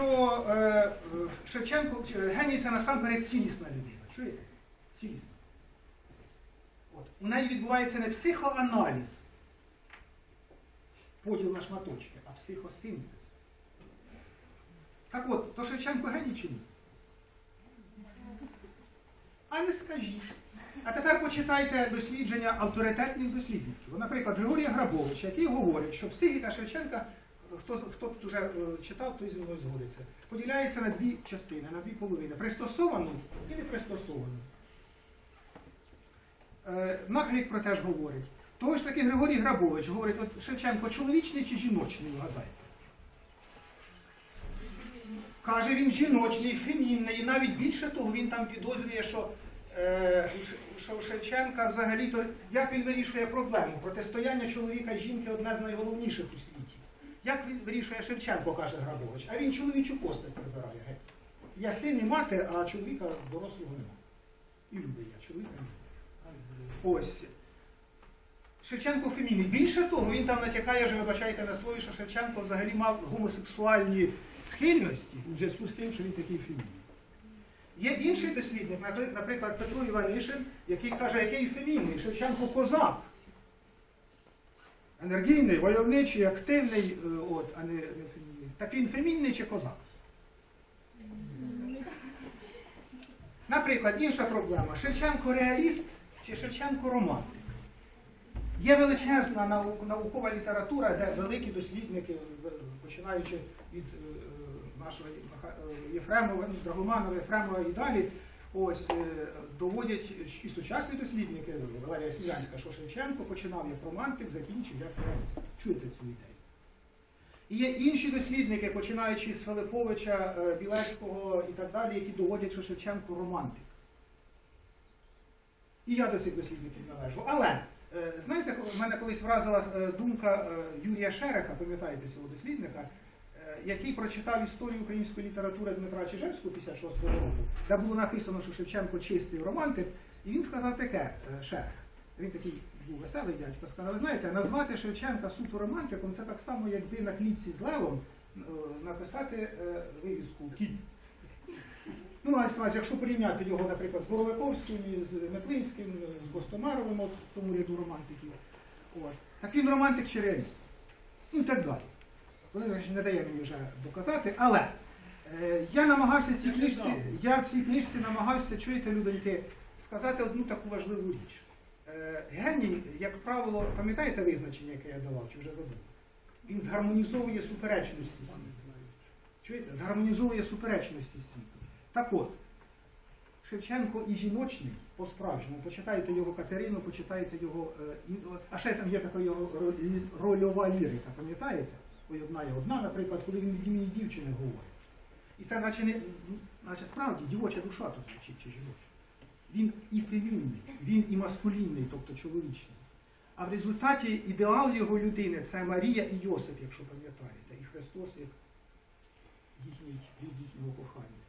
що е, Шевченко, е, геній це насамперед цілісна людина. Чуєте? Цілісна. От. У неї відбувається не психоаналіз, поділ на шматочки, а психосинтез. Так от, то Шевченко геній чи ні? А не скажіть. А тепер почитайте дослідження авторитетних дослідників. Наприклад, Григорія Грабовича, який говорить, що психіка Шевченка, хто, хто тут вже е, читав, той зі мною згодиться, поділяється на дві частини, на дві половини. Пристосовану і непристосовану. Е, Нахлік про те ж говорить. Того ж таки Григорій Грабович говорить, от Шевченко чоловічний чи жіночний, вгадайте? Каже, він жіночний, фемінний, і навіть більше того, він там підозрює, що, е, що Шевченка взагалі-то, як він вирішує проблему? Протистояння чоловіка і жінки одне з найголовніших у світі. Як він вирішує Шевченко, каже Грабович, а він чоловічу постать прибирає. Я син і мати, а чоловіка дорослого нема. І люди я, чоловіка нема. Ось. Шевченко фемінний. Більше того, він там натякає, вже вибачайте на слові, що Шевченко взагалі мав гомосексуальні схильності у зв'язку з тим, що він такий фемінний. Є інший дослідник, наприклад, Петро Іванишин, який каже, який фемінний, Шевченко козак. Енергійний, войовничий, активний, е, от, а не, не фемінний. Він фемінний чи козак? Наприклад, інша проблема. Шевченко реаліст чи Шевченко романтик? Є величезна нау- наукова література, де великі дослідники, починаючи від е, е, нашого е, Єфремова, Драгоманова, Єфремова і далі, ось е, доводять і сучасні дослідники, Валерія Смілянська, що Шевченко починав як романтик, закінчив як реаліст. Чуєте цю ідею? І є інші дослідники, починаючи з Филиповича, е, Білецького і так далі, які доводять, що Шевченко романтик. І я до цих дослідників належу. Але е, знаєте, коли- мене колись вразила думка Юрія Шерека, пам'ятаєте цього дослідника, який прочитав історію української літератури Дмитра Чижевського 56 року, де було написано, що Шевченко чистий романтик, і він сказав таке, е, Шерех. Він такий був веселий дядько, сказав, ви знаєте, назвати Шевченка суто романтиком це так само, якби на клітці з левом е, написати е, вивіску кінь. Ну, мається на увазі, якщо порівняти його, наприклад, з Боровиковським, з Метлинським, з Гостомаровим, от, тому ряду романтиків. От. Так він романтик чи реаліст. Ну і так далі. Володимир не дає мені вже доказати, але е, я намагався в цій книжці, я в цій книжці намагався, чуєте, людоньки, сказати одну таку важливу річ. Е, геній, як правило, пам'ятаєте визначення, яке я давав, чи вже забув? Він згармонізовує суперечності світу. Чуєте? Згармонізовує суперечності світу. Так от, Шевченко і жіночний по-справжньому. Почитайте його Катерину, почитайте його. е, а ще там є така його рольова лірика, пам'ятаєте? Ой, одна наприклад, коли він від імені дівчини говорить. І це наче не наче справді дівоча душа тут звучить чи жіноча. Він і фемінний, він і маскулінний, тобто чоловічний. А в результаті ідеал його людини це Марія і Йосип, якщо пам'ятаєте, і Христос як їхній від їхнього кохання.